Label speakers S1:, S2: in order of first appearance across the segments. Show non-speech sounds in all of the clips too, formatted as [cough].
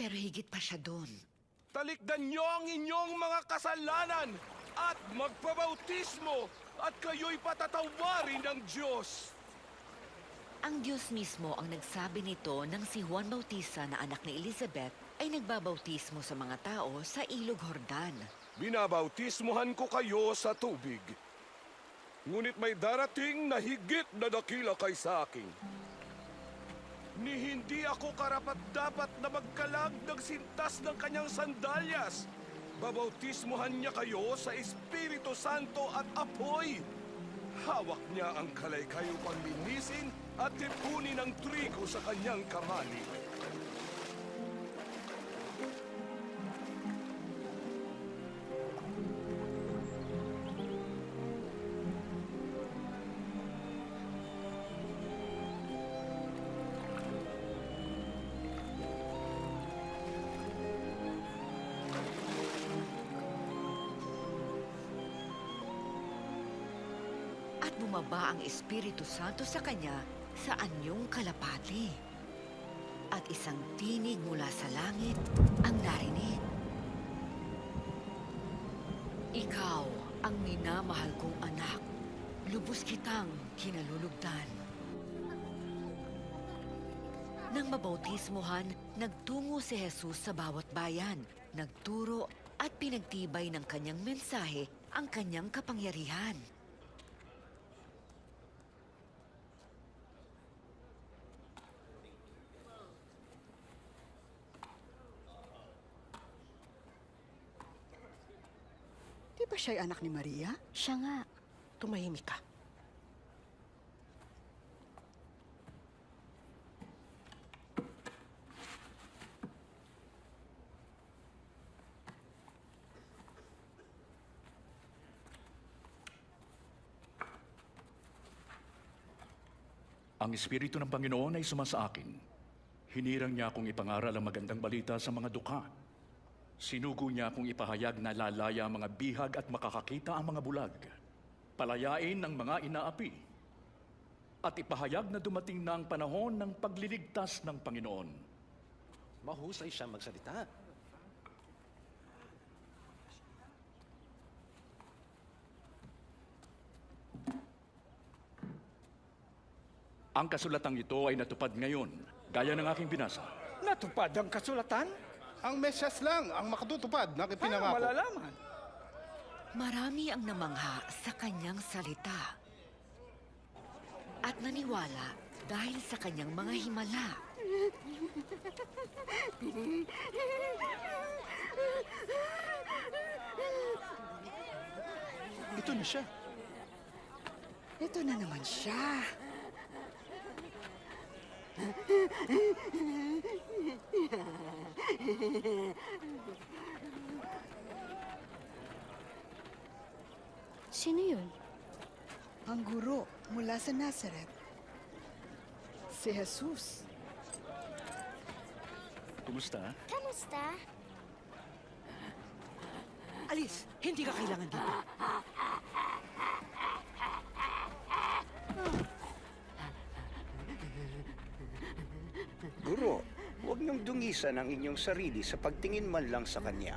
S1: Pero higit pa siya doon.
S2: Talikdan niyo ang inyong mga kasalanan at magpabautismo at kayo'y patatawarin ng Diyos.
S1: Ang Diyos mismo ang nagsabi nito nang si Juan Bautista na anak ni Elizabeth ay nagbabautismo sa mga tao sa Ilog Hordan.
S2: Binabautismohan ko kayo sa tubig. Ngunit may darating na higit na dakila kay sa akin. Ni hindi ako karapat-dapat na magkalag ng sintas ng kanyang sandalyas. Babautismohan niya kayo sa Espiritu Santo at apoy. Hawak niya ang kalay-kayo panlinisin at tipunin ang trigo sa kanyang kamali.
S1: At bumaba ang Espiritu Santo sa kanya sa anyong kalapati. At isang tinig mula sa langit ang narinig. Ikaw ang minamahal kong anak. Lubos kitang kinalulugdan. Nang mabautismohan, nagtungo si Jesus sa bawat bayan, nagturo at pinagtibay ng kanyang mensahe ang kanyang kapangyarihan.
S3: Ba siya'y anak ni Maria?
S4: Siya nga. Tumahimik ka.
S5: Ang Espiritu ng Panginoon ay sumasa akin. Hinirang niya akong ipangaral ang magandang balita sa mga dukha. Sinugo niya akong ipahayag na lalaya ang mga bihag at makakakita ang mga bulag. Palayain ang mga inaapi. At ipahayag na dumating na ang panahon ng pagliligtas ng Panginoon.
S6: Mahusay siya magsalita.
S5: Ang kasulatang ito ay natupad ngayon, gaya ng aking binasa.
S7: Natupad ang kasulatan?
S8: Ang mesyas lang ang makatutupad ng
S7: Paano
S8: ipinangako.
S7: malalaman?
S1: Marami ang namangha sa kanyang salita. At naniwala dahil sa kanyang mga himala.
S8: Ito na siya.
S3: Ito na naman siya. [laughs]
S4: Sino yun?
S3: Ang guro mula sa Nazareth. Si Jesus.
S5: Kumusta?
S4: Kamusta?
S7: Alis, hindi ka kailangan dito.
S9: Guro, huwag dungisan ang inyong sarili sa pagtingin man lang sa kanya.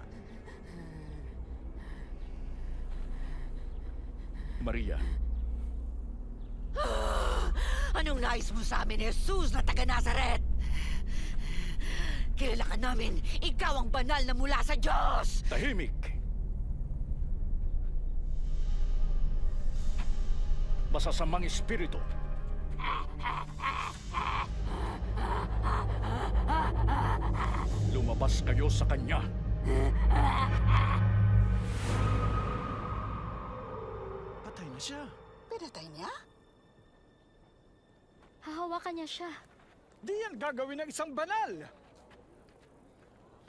S5: Maria, [gasps]
S1: Anong nais mo sa amin, Jesus na taga Nazaret? Kilala ka namin, ikaw ang banal na mula sa Diyos!
S5: tahimik! Masasamang espiritu. [laughs] Lumabas kayo sa kanya.
S7: Patay na siya.
S3: Pinatay niya?
S4: Hahawakan niya siya.
S7: Di yan gagawin ng isang banal.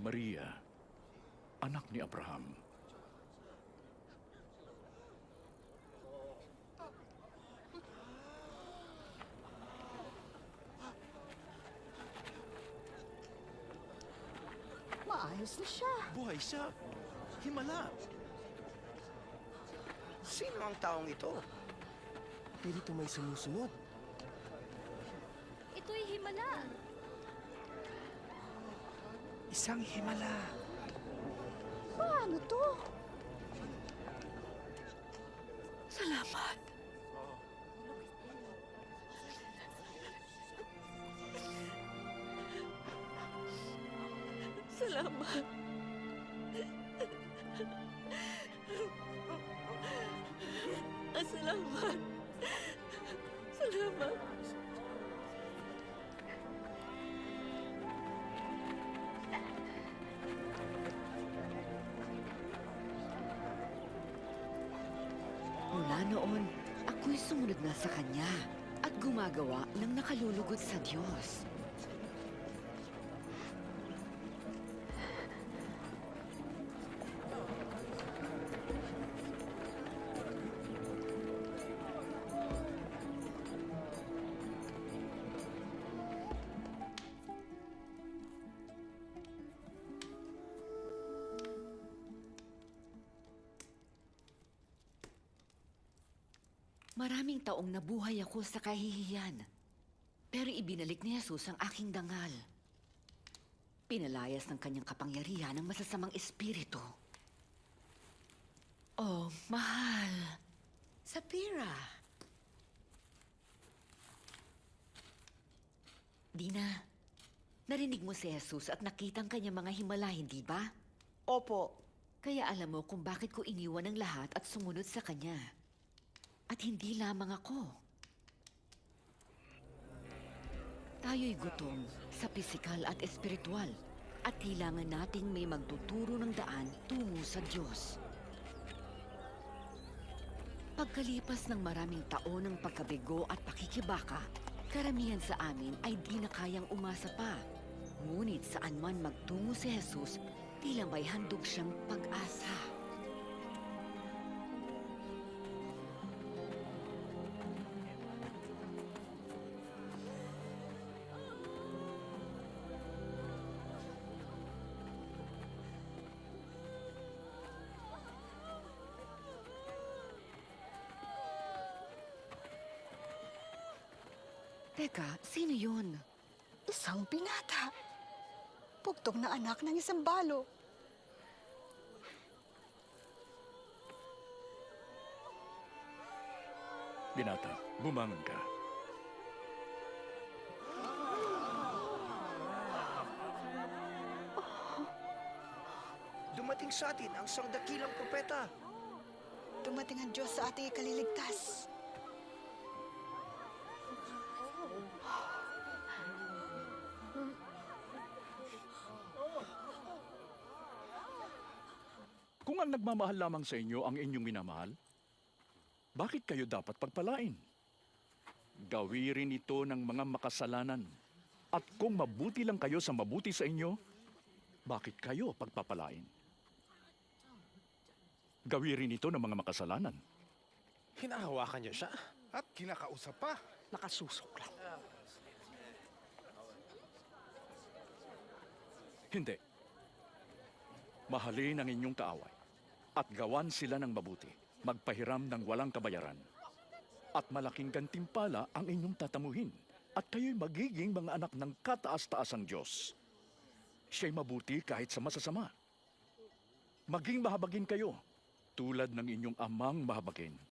S5: Maria, anak ni Abraham.
S3: Maayos na siya.
S6: Buhay siya. Himala.
S9: Sino ang taong ito?
S6: Pirito may sumusunod.
S4: Ito'y himala.
S6: Isang himala.
S3: Paano to?
S1: Salamat. Salamat. Salamat. Salamat. Mula noon, ako'y sumunod na sa Kanya at gumagawa ng nakalulugod sa Diyos. Maraming taong nabuhay ako sa kahihiyan. Pero ibinalik ni Jesus ang aking dangal. Pinalayas ng kanyang kapangyarihan ng masasamang espiritu. Oh, mahal. Sapira. Dina, narinig mo si Jesus at nakita ang kanyang mga himala, hindi ba?
S3: Opo.
S1: Kaya alam mo kung bakit ko iniwan ang lahat at sumunod sa kanya. At hindi lamang ako. Tayo'y gutom sa pisikal at espiritual at kailangan nating may magtuturo ng daan tungo sa Diyos. Pagkalipas ng maraming taon ng pagkabigo at pakikibaka, karamihan sa amin ay di na kayang umasa pa. Ngunit saan man magtungo si Jesus, tila may handog siyang pag-asa. Teka, sino yun?
S3: Isang binata. Pugtong na anak ng isang balo.
S5: Binata, bumangon ka.
S9: Dumating sa atin ang sangdakilang propeta.
S3: Dumating ang Diyos sa ating ikaliligtas.
S5: Kung ang nagmamahal lamang sa inyo ang inyong minamahal, bakit kayo dapat pagpalain? Gawirin ito ng mga makasalanan. At kung mabuti lang kayo sa mabuti sa inyo, bakit kayo pagpapalain? Gawirin ito ng mga makasalanan.
S6: Hinahawakan niyo siya.
S8: At kinakausap pa.
S6: Nakasusok lang.
S5: Hindi. Mahalin ang inyong kaaway at gawan sila ng mabuti. Magpahiram ng walang kabayaran. At malaking gantimpala ang inyong tatamuhin. At kayo'y magiging mga anak ng kataas-taasang Diyos. Siya'y mabuti kahit sa masasama. Maging mahabagin kayo tulad ng inyong amang mahabagin.